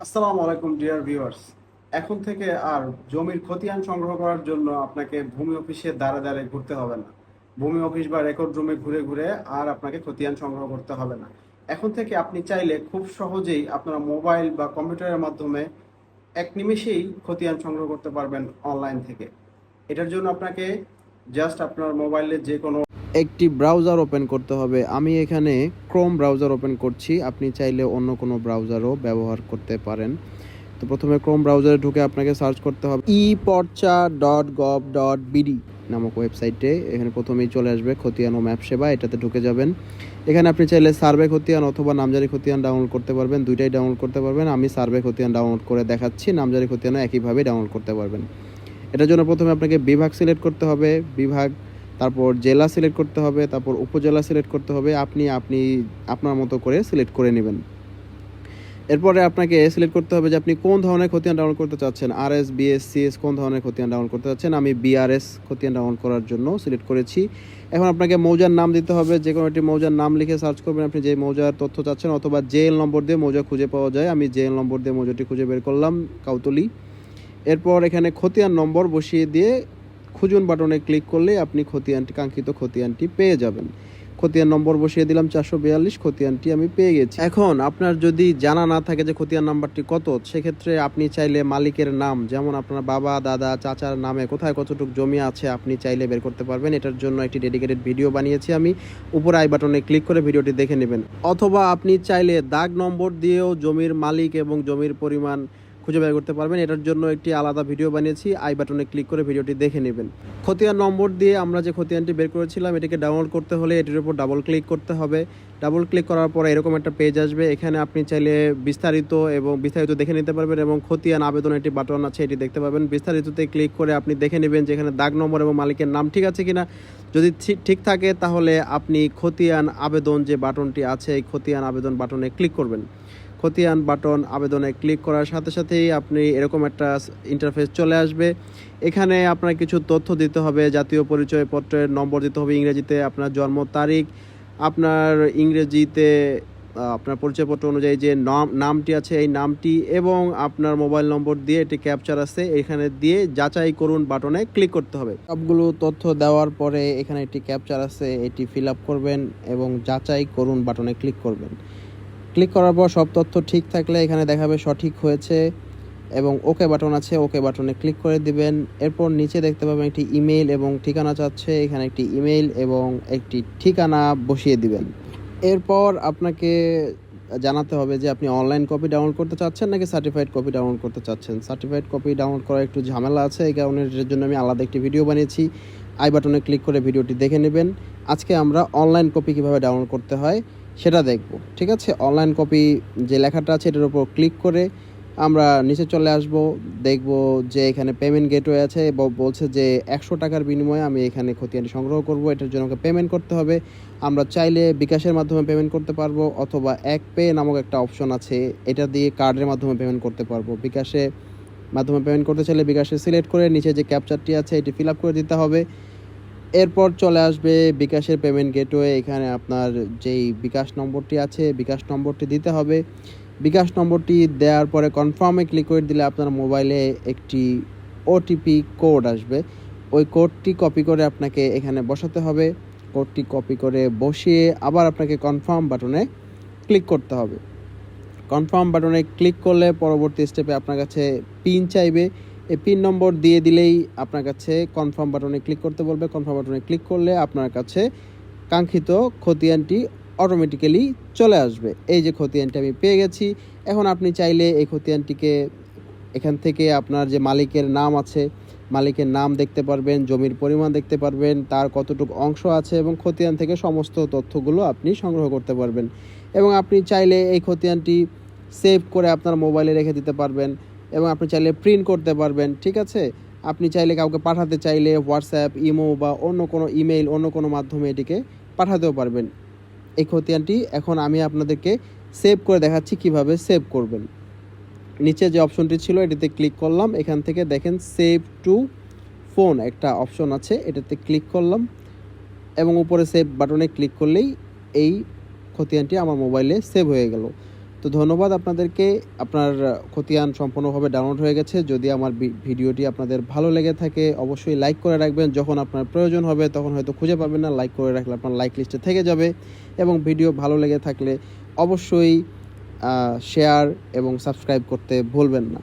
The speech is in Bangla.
আসসালামু আলাইকুম, ডিয়ার ভিউয়ার্স। এখন থেকে আর জমির খতিয়ান সংগ্রহ করার জন্য আপনাকে ভূমি অফিসে দাঁড়ে দাঁড়ে ঘুরতে হবে না। ভূমি অফিস বা রেকর্ড রুমে ঘুরে ঘুরে আর আপনাকে খতিয়ান সংগ্রহ করতে হবে না। এখন থেকে আপনি চাইলে খুব সহজেই আপনার মোবাইল বা কম্পিউটারের মাধ্যমে এক নিমেষেই খতিয়ান সংগ্রহ করতে পারবেন অনলাইন থেকে। এটার জন্য আপনাকে জাস্ট আপনার মোবাইলে যে কোনো একটি ব্রাউজার ওপেন করতে হবে। আমি এখানে ক্রোম ব্রাউজার ওপেন করছি। আপনি চাইলে অন্য কোনো ব্রাউজারও ব্যবহার করতে পারেন। তো প্রথমে ক্রোম ব্রাউজারে ঢুকে আপনাকে সার্চ করতে হবে e porcha dot gov dot BD নামক ওয়েবসাইটে এখানে প্রথমেই চলে আসবে খতিয়ান ও ম্যাপ সেবা, এটাতে ঢুকে যাবেন। এখানে আপনি চাইলে সার্ভে খতিয়ান অথবা নামজারি খতিয়ান ডাউনলোড করতে পারবেন। দুইটাই ডাউনলোড করতে পারবেন। আমি সার্ভে খতিয়ান ডাউনলোড করে দেখাচ্ছি, নামজারি খতিয়ানও একইভাবে ডাউনলোড করতে পারবেন। এটার জন্য প্রথমে আপনাকে বিভাগ সিলেক্ট করতে হবে। বিভাগ তারপর জেলা সিলেক্ট করতে হবে, তারপর উপজেলা সিলেক্ট করতে হবে, আপনি আপনি আপনার মতো করে সিলেক্ট করে নেবেন। এরপরে আপনাকে সিলেক্ট করতে হবে যে আপনি কোন ধরনের খতিয়ান ডাউনলোড করতে চাচ্ছেন। আর এস বিএস সিএস কোন ধরনের খতিয়ান ডাউনলোড করতে চাচ্ছেন? আমি বিআরএস খতিয়ান ডাউনলোড করার জন্য সিলেক্ট করেছি। এখন আপনাকে মৌজার নাম দিতে হবে, যে কোনো একটি মৌজার নাম লিখে সার্চ করবেন। আপনি যে মৌজার তথ্য চাচ্ছেন অথবা জেএল নম্বর দিয়ে মৌজা খুঁজে পাওয়া যায়। আমি জেএল নম্বর দিয়ে মৌজাটি খুঁজে বের করলাম, কাউতলি। এরপর এখানে খতিয়ান নম্বর বসিয়ে দিয়ে খুঁজুন বাটনে ক্লিক করলে আপনি খতিয়ানটি কাঙ্ক্ষিত খতিয়ানটি পেয়ে যাবেন। খতিয়ান নম্বর বসিয়ে দিলাম চারশো বিয়াল্লিশ খতিয়ানটি আমি পেয়ে গেছি। এখন আপনার যদি জানা না থাকে যে খতিয়ান নাম্বারটি কত, সেক্ষেত্রে আপনি চাইলে মালিকের নাম, যেমন আপনার বাবা, দাদা, চাচার নামে কোথায় কতটুকু জমি আছে আপনি চাইলে বের করতে পারবেন। এটার জন্য একটি ডেডিকেটেড ভিডিও বানিয়েছি আমি। উপর আই বাটনে ক্লিক করে ভিডিওটি দেখে নেবেন। অথবা আপনি চাইলে দাগ নম্বর দিয়েও জমির মালিক এবং জমির পরিমাণ খুঁজে বের করতে পারবেন। এটার জন্য একটি আলাদা ভিডিও বানিয়েছি। আই বাটনে ক্লিক করে ভিডিওটি দেখে নেবেন। খতিয়ান নম্বর দিয়ে আমরা যে খতিয়ানটি বের করেছিলাম, এটাকে ডাউনলোড করতে হলে এটির উপর ডাবল ক্লিক করতে হবে। ডাবল ক্লিক করার পরে এরকম একটা পেজ আসবে। এখানে আপনি চাইলে বিস্তারিত এবং বিস্তারিত দেখে নিতে পারবেন এবং খতিয়ান আবেদন একটি বাটন আছে, এটি দেখতে পাবেন। বিস্তারিততে ক্লিক করে আপনি দেখে নেবেন যে এখানে দাগ নম্বর এবং মালিকের নাম ঠিক আছে কিনা। যদি ঠিক- ঠিক থাকে, তাহলে আপনি খতিয়ান আবেদন যে বাটনটি আছে, এই খতিয়ান আবেদন বাটনে ক্লিক করবেন। খতিয়ান বাটন আবেদনে ক্লিক করার সাথে সাথেই আপনি এরকম একটা ইন্টারফেস চলে আসবে। এখানে আপনার কিছু তথ্য দিতে হবে, জাতীয় পরিচয়পত্রের নম্বর দিতে হবে, ইংরেজিতে আপনার জন্ম তারিখ, আপনার ইংরেজিতে আপনার পরিচয়পত্র অনুযায়ী যে নাম, নামটি আছে এই নামটি এবং আপনার মোবাইল নম্বর দিয়ে একটি ক্যাপচার আছে, এখানে দিয়ে যাচাই করুন বাটনে ক্লিক করতে হবে। সবগুলো তথ্য দেওয়ার পরে এখানে একটি ক্যাপচার আছে, এটি ফিল করবেন এবং যাচাই করুন বাটনে ক্লিক করবেন। ক্লিক করার পর সব তথ্য ঠিক থাকলে এখানে দেখাবে সঠিক হয়েছে এবং ওকে বাটন আছে, ওকে বাটনে ক্লিক করে দিবেন। এরপর নিচে দেখতে পাবেন একটি ইমেল এবং ঠিকানা চাচ্ছে। এখানে একটি ইমেইল এবং একটি ঠিকানা বসিয়ে দিবেন। এরপর আপনাকে জানাতে হবে যে আপনি অনলাইন কপি ডাউনলোড করতে চাচ্ছেন নাকি সার্টিফাইড কপি ডাউনলোড করতে চাচ্ছেন? সার্টিফাইড কপি ডাউনলোড করা একটু ঝামেলা আছে, এই কারণে এর জন্য আমি আলাদা একটি ভিডিও বানিয়েছি। আই বাটনে ক্লিক করে ভিডিওটি দেখে নেবেন। আজকে আমরা অনলাইন কপি কীভাবে ডাউনলোড করতে হয় সেটা দেখব। ঠিক আছে? অনলাইন কপি যে লেখাটা আছে, এটার উপর ক্লিক করে আমরা নিচে চলে আসব। দেখব যে এখানে পেমেন্ট গেটওয়ে আছে এবং বলছে যে একশো টাকার বিনিময়ে আমি এখানে খতিয়ানটি সংগ্রহ করব। এটার জন্য আমাকে পেমেন্ট করতে হবে। আমরা চাইলে বিকাশের মাধ্যমে পেমেন্ট করতে পারব, অথবা এক পে নামক একটা অপশন আছে, এটা দিয়ে কার্ডের মাধ্যমে পেমেন্ট করতে পারব। বিকাশে মাধ্যমে পেমেন্ট করতে চাইলে বিকাশে সিলেক্ট করে নিচে যে ক্যাপচারটি আছে, এটি ফিল আপ করে দিতে হবে। এরপর চলে আসবে বিকাশের পেমেন্ট গেটওয়ে এখানে আপনার যেই বিকাশ নম্বরটি আছে, বিকাশ নম্বরটি দিতে হবে। বিকাশ নম্বরটি দেওয়ার পরে কনফার্মে ক্লিক করে দিলে আপনার মোবাইলে একটি ওটিপি কোড আসবে। ওই কোডটি কপি করে আপনাকে এখানে বসাতে হবে। কোডটি কপি করে বসিয়ে আবার আপনাকে কনফার্ম বাটনে ক্লিক করতে হবে। কনফার্ম বাটনে ক্লিক করলে পরবর্তী স্টেপে আপনার কাছে পিন চাইবে। এই পিন নম্বর দিয়ে দিলেই আপনার কাছে কনফার্ম বাটনে ক্লিক করতে বলবে। কনফার্ম বাটনে ক্লিক করলে আপনার কাছে কাঙ্ক্ষিত খতিয়ানটি অটোমেটিক্যালি চলে আসবে। এই যে খতিয়ানটি আমি পেয়ে গেছি। এখন আপনি চাইলে এই খতিয়ানটিকে এখান থেকে আপনার যে মালিকের নাম আছে, মালিকের নাম দেখতে পারবেন, জমির পরিমাণ দেখতে পারবেন, তার কতটুকু অংশ আছে এবং খতিয়ান থেকে সমস্ত তথ্যগুলো আপনি সংগ্রহ করতে পারবেন। এবং আপনি চাইলে এই খতিয়ানটি সেভ করে আপনার মোবাইলে রেখে দিতে পারবেন। এবং আপনি চাইলে প্রিন্ট করতে পারবেন, ঠিক আছে? আপনি চাইলে কাউকে পাঠাতে চাইলে হোয়াটসঅ্যাপ ইমো বা অন্য কোনো ইমেইল অন্য কোনো মাধ্যমে এটিকে পাঠাতেও পারবেন। এই খতিয়ানটি এখন আমি আপনাদেরকে সেভ করে দেখাচ্ছি কীভাবে সেভ করবেন। নিচে যে অপশনটি ছিল, এটিতে ক্লিক করলাম। এখান থেকে দেখেন সেভ টু ফোন একটা অপশন আছে, এটাতে ক্লিক করলাম। এবং উপরে সেভ বাটনে ক্লিক করলেই এই খতিয়ানটি আমার মোবাইলে সেভ হয়ে গেল। তো ধন্যবাদ আপনাদেরকে। আপনার খতিয়ান সম্পূর্ণভাবে ডাউনলোড হয়ে গেছে। যদি আমার ভিডিওটি আপনাদের ভালো লেগে থাকে, অবশ্যই লাইক করে রাখবেন। যখন আপনার প্রয়োজন হবে, তখন হয়তো খুঁজে পাবেন না। লাইক করে রাখলে আপনার লাইক লিস্টে থেকে যাবে। এবং ভিডিও ভালো লেগে থাকলে অবশ্যই শেয়ার এবং সাবস্ক্রাইব করতে ভুলবেন না।